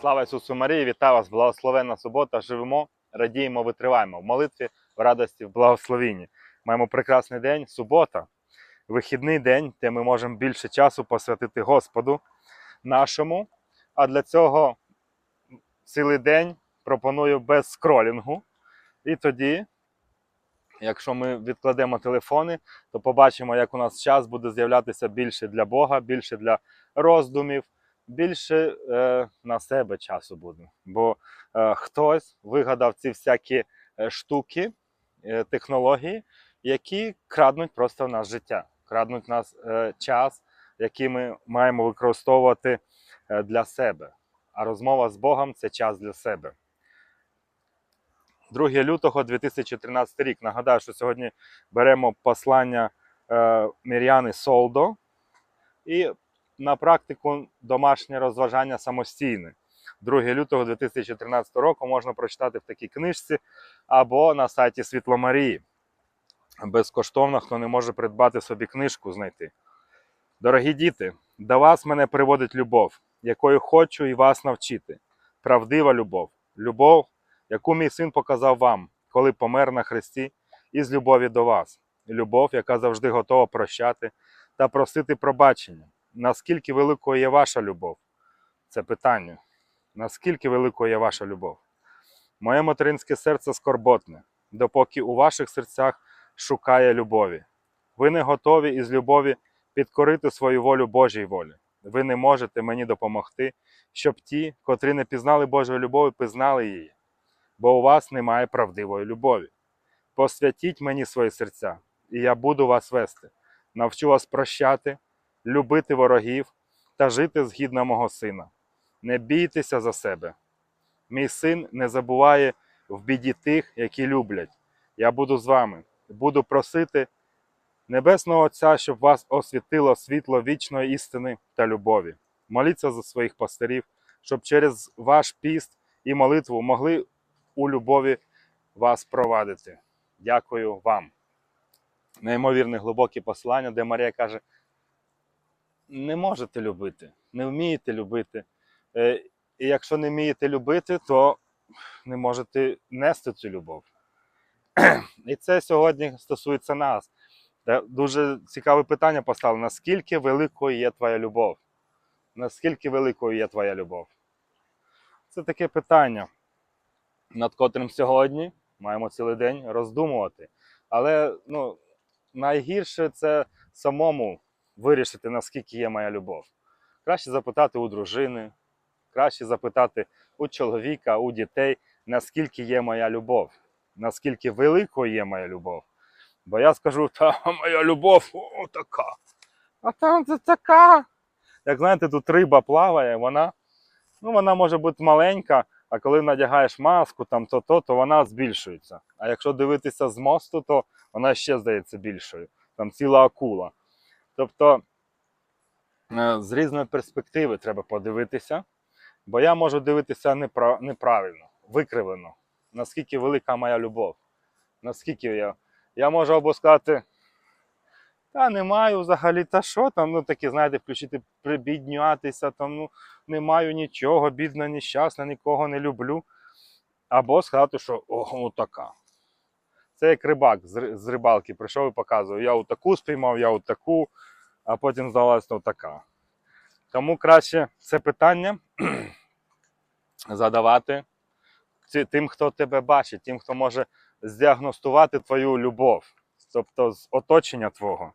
Слава Ісусу Марії, вітаю вас, благословенна субота. Живемо, радіємо, витриваємо в молитві, в радості, в благословінні. Маємо прекрасний день, субота, вихідний день, де ми можемо більше часу посвятити Господу нашому. А для цього цілий день пропоную без скролінгу. І тоді, якщо ми відкладемо телефони, то побачимо, як у нас час буде з'являтися більше для Бога, більше для роздумів більше е, на себе часу буде. Бо е, хтось вигадав ці всякі е, штуки, е, технології, які краднуть просто в нас життя, краднуть в нас е, час, який ми маємо використовувати е, для себе. А розмова з Богом це час для себе. 2 лютого 2013 рік. Нагадаю, що сьогодні беремо послання е, Мір'яни Солдо і на практику домашнє розважання самостійне. 2 лютого 2013 року можна прочитати в такій книжці або на сайті Світло Марії. Безкоштовно, хто не може придбати собі книжку знайти. Дорогі діти, до вас мене приводить любов, якою хочу і вас навчити. Правдива любов, любов, яку мій син показав вам, коли помер на хресті, із любові до вас. Любов, яка завжди готова прощати та просити пробачення. Наскільки великою є ваша любов? Це питання. Наскільки великою є ваша любов? Моє материнське серце скорботне, допоки у ваших серцях шукає любові. Ви не готові із любові підкорити свою волю Божій волі. Ви не можете мені допомогти, щоб ті, котрі не пізнали Божої любові, пізнали її, бо у вас немає правдивої любові. Посвятіть мені свої серця, і я буду вас вести. Навчу вас прощати, любити ворогів та жити згідно мого сина. Не бійтеся за себе. Мій син не забуває в біді тих, які люблять. Я буду з вами, буду просити Небесного Отця, щоб вас освітило світло вічної істини та любові. Моліться за своїх пастирів, щоб через ваш піст і молитву могли у любові вас провадити. Дякую вам. Неймовірне глибоке послання, де Марія каже: не можете любити, не вмієте любити. Е, І якщо не вмієте любити, то не можете нести цю любов. І це сьогодні стосується нас. Дуже цікаве питання поставлено: наскільки великою є твоя любов? Наскільки великою є твоя любов? Це таке питання, над котрим сьогодні маємо цілий день роздумувати. Але ну, найгірше це самому вирішити, наскільки є моя любов. Краще запитати у дружини, краще запитати у чоловіка, у дітей, наскільки є моя любов, наскільки великою є моя любов. Бо я скажу, та моя любов о, така. А там це така. Як знаєте, тут риба плаває, вона, ну, вона може бути маленька, а коли надягаєш маску, там то-то, то вона збільшується. А якщо дивитися з мосту, то вона ще здається більшою. Там ціла акула. Тобто е, з різної перспективи треба подивитися, бо я можу дивитися неправильно, викривлено, наскільки велика моя любов, наскільки я. Я можу або сказати, та не маю взагалі, та що там, ну такі, знаєте, включити прибіднятися, там, ну, не маю нічого, бідна, нещасна, нікого не люблю. Або сказати, що ого, така. Це як рибак з, рибалки прийшов і показує, я отаку спіймав, я отаку, а потім здалася така. Тому краще це питання задавати тим, хто тебе бачить, тим, хто може здіагностувати твою любов, тобто з оточення твого.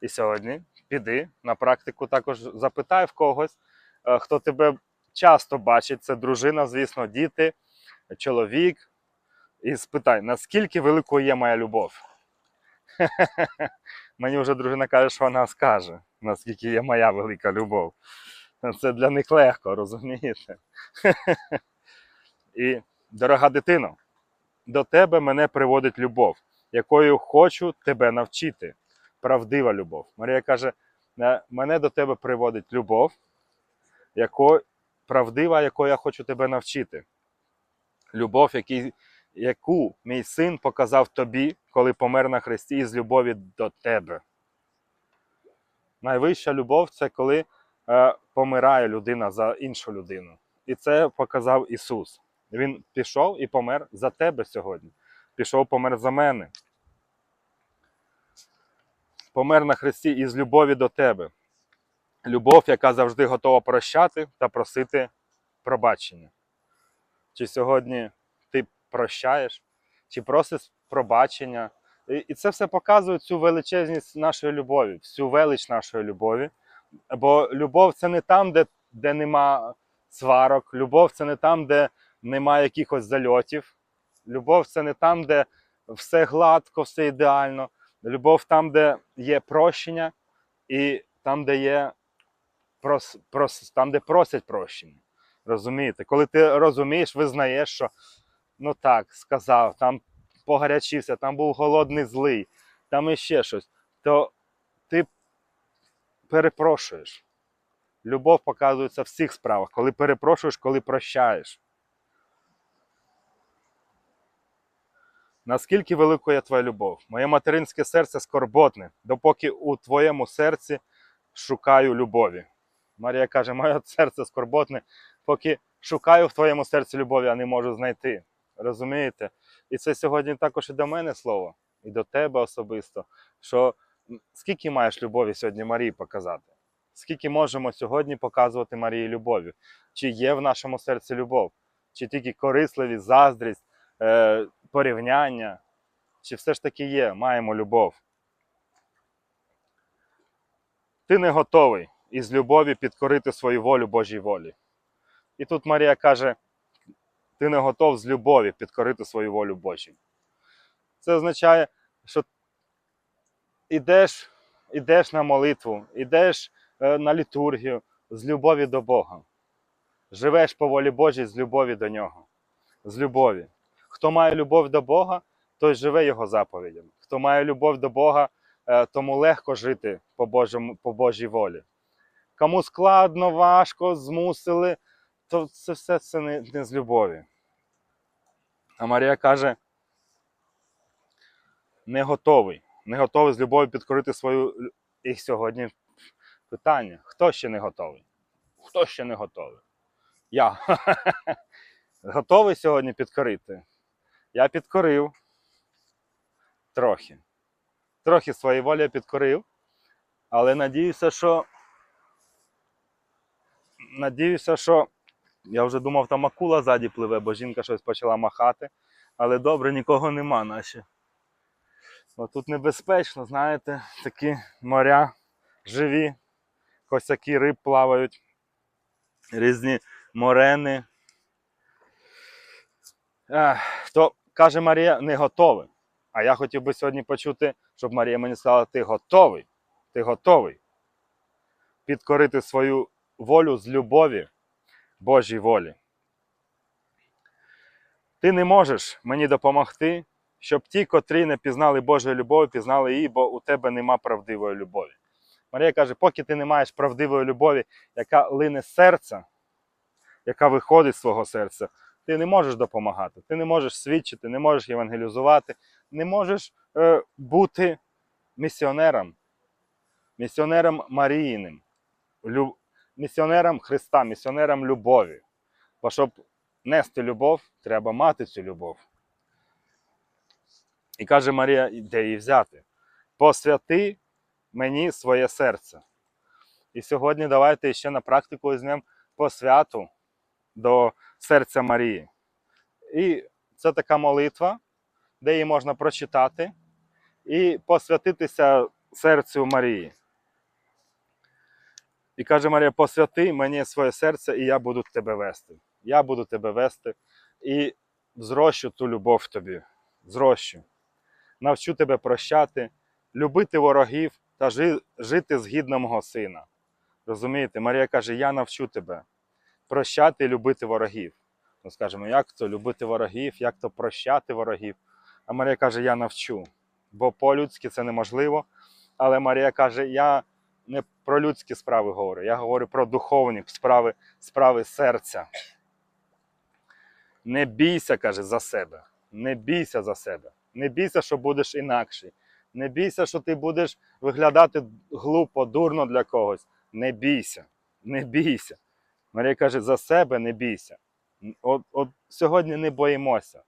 І сьогодні піди на практику, також запитай в когось, е, хто тебе часто бачить, це дружина, звісно, діти, чоловік. І спитай, наскільки великою є моя любов. Мені вже дружина каже, що вона скаже, наскільки є моя велика любов. Це для них легко, розумієте? І, дорога дитино, до тебе мене приводить любов, якою хочу тебе навчити. Правдива любов. Марія каже: «Е, мене до тебе приводить любов, яко, правдива, якою я хочу тебе навчити. Любов, який, яку мій син показав тобі, коли помер на хресті із любові до тебе. Найвища любов це коли е, помирає людина за іншу людину. І це показав Ісус. Він пішов і помер за тебе сьогодні. Пішов, помер за мене. Помер на Христі із любові до тебе. Любов, яка завжди готова прощати та просити пробачення. Чи сьогодні прощаєш, чи просиш пробачення. І це все показує цю величезність нашої любові, всю велич нашої любові. Бо любов це не там, де, де нема сварок, любов це не там, де нема якихось зальотів. Любов це не там, де все гладко, все ідеально. Любов там, де є прощення, і там, де є прос, прос, там, де просять прощення. Розумієте? Коли ти розумієш, визнаєш, що ну так, сказав, там погарячився, там був голодний злий, там іще щось, то ти перепрошуєш. Любов показується в всіх справах, коли перепрошуєш, коли прощаєш. Наскільки великою є твоя любов? Моє материнське серце скорботне, допоки у твоєму серці шукаю любові. Марія каже: моє серце скорботне, поки шукаю в твоєму серці любові, а не можу знайти. Розумієте? І це сьогодні також і до мене слово, і до тебе особисто. Що скільки маєш любові сьогодні Марії показати? Скільки можемо сьогодні показувати Марії любові? Чи є в нашому серці любов? Чи тільки корисливість, заздрість, е, порівняння? Чи все ж таки є, маємо любов? Ти не готовий із любові підкорити свою волю Божій волі. І тут Марія каже: ти не готов з любові підкорити свою волю Божій. Це означає, що ідеш, ідеш на молитву, ідеш е, на літургію з любові до Бога. Живеш по волі Божій з любові до Нього. З любові. Хто має любов до Бога, той живе Його заповідями. Хто має любов до Бога, е, тому легко жити по, Божому, по Божій волі. Кому складно, важко, змусили, то це все це не, не з любові. А Марія каже: не готовий. Не готовий з любов'ю підкорити свою. І сьогодні питання: хто ще не готовий? Хто ще не готовий? Я. Готовий сьогодні підкорити? Я підкорив трохи. Трохи своєї волі я підкорив, але надіюся, що. Надіюся, що я вже думав, там акула ззаді пливе, бо жінка щось почала махати. Але добре, нікого нема наче. Бо тут небезпечно, знаєте, такі моря живі, косяки риб плавають, різні морени. Ех, то каже Марія, не готовий. А я хотів би сьогодні почути, щоб Марія мені сказала, ти готовий, ти готовий підкорити свою волю з любові Божій волі. Ти не можеш мені допомогти, щоб ті, котрі не пізнали Божої любові, пізнали її, бо у тебе нема правдивої любові. Марія каже, поки ти не маєш правдивої любові, яка лине з серця, яка виходить з свого серця, ти не можеш допомагати, ти не можеш свідчити, не можеш євангелізувати, не можеш е, бути місіонером, місіонером Маріїним, місіонером Христа, місіонером любові. Бо щоб нести любов, треба мати цю любов. І каже Марія, де її взяти? Посвяти мені своє серце. І сьогодні давайте ще на практику візьмемо посвяту до серця Марії. І це така молитва, де її можна прочитати і посвятитися серцю Марії. І каже Марія: посвяти мені своє серце, і я буду тебе вести. Я буду тебе вести і зрощу ту любов тобі. Зрощу. Навчу тебе прощати, любити ворогів та жи- жити згідно мого сина. Розумієте, Марія каже: Я навчу тебе прощати і любити ворогів. Ми скажемо, як то любити ворогів, як то прощати ворогів. А Марія каже, я навчу. Бо по-людськи це неможливо. Але Марія каже, я не про людські справи говорю, я говорю про духовні справи, справи серця. Не бійся, каже, за себе. Не бійся за себе. Не бійся, що будеш інакший. Не бійся, що ти будеш виглядати глупо, дурно для когось. Не бійся, не бійся. Марія каже, за себе не бійся. От, от сьогодні не боїмося.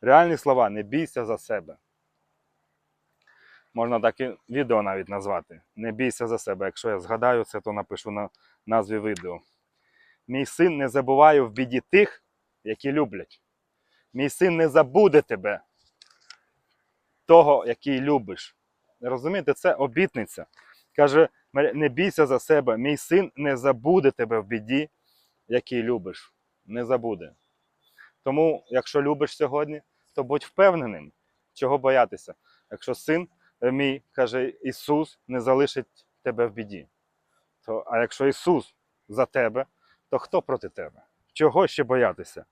Реальні слова, не бійся за себе. Можна так і відео навіть назвати. Не бійся за себе. Якщо я згадаю це, то напишу на назві відео. Мій син не забуває в біді тих, які люблять. Мій син не забуде тебе, того, який любиш. Розумієте, це обітниця. Каже, не бійся за себе, мій син не забуде тебе в біді, який любиш. Не забуде. Тому, якщо любиш сьогодні, то будь впевненим, чого боятися. Якщо син мій, каже Ісус, не залишить тебе в біді. То, а якщо Ісус за тебе, то хто проти тебе? Чого ще боятися?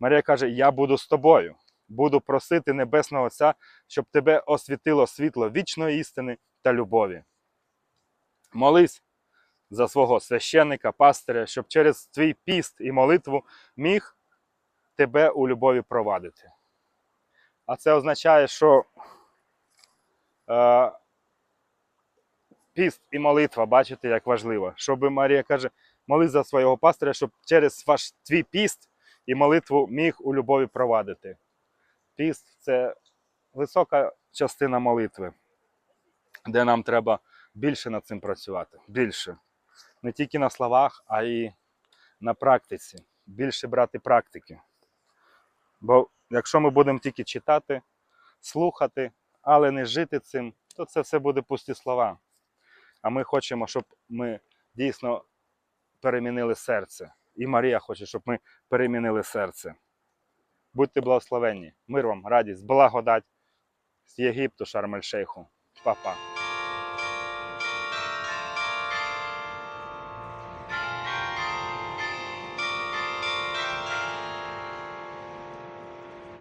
Марія каже: Я буду з тобою, буду просити Небесного Отця, щоб тебе освітило світло вічної істини та любові. Молись за свого священника, пастиря, щоб через твій піст і молитву міг тебе у любові провадити. А це означає, що піст і молитва, бачите, як важливо. Щоб Марія каже, молись за свого пастиря, щоб через ваш твій піст і молитву міг у любові провадити. Піст це висока частина молитви, де нам треба більше над цим працювати. Більше. Не тільки на словах, а й на практиці. Більше брати практики. Бо якщо ми будемо тільки читати, слухати, але не жити цим, то це все буде пусті слова. А ми хочемо, щоб ми дійсно перемінили серце. І Марія хоче, щоб ми перемінили серце. Будьте благословенні. Мир вам, радість, благодать з Єгипту, Шарм-ель-Шейху. Па-па.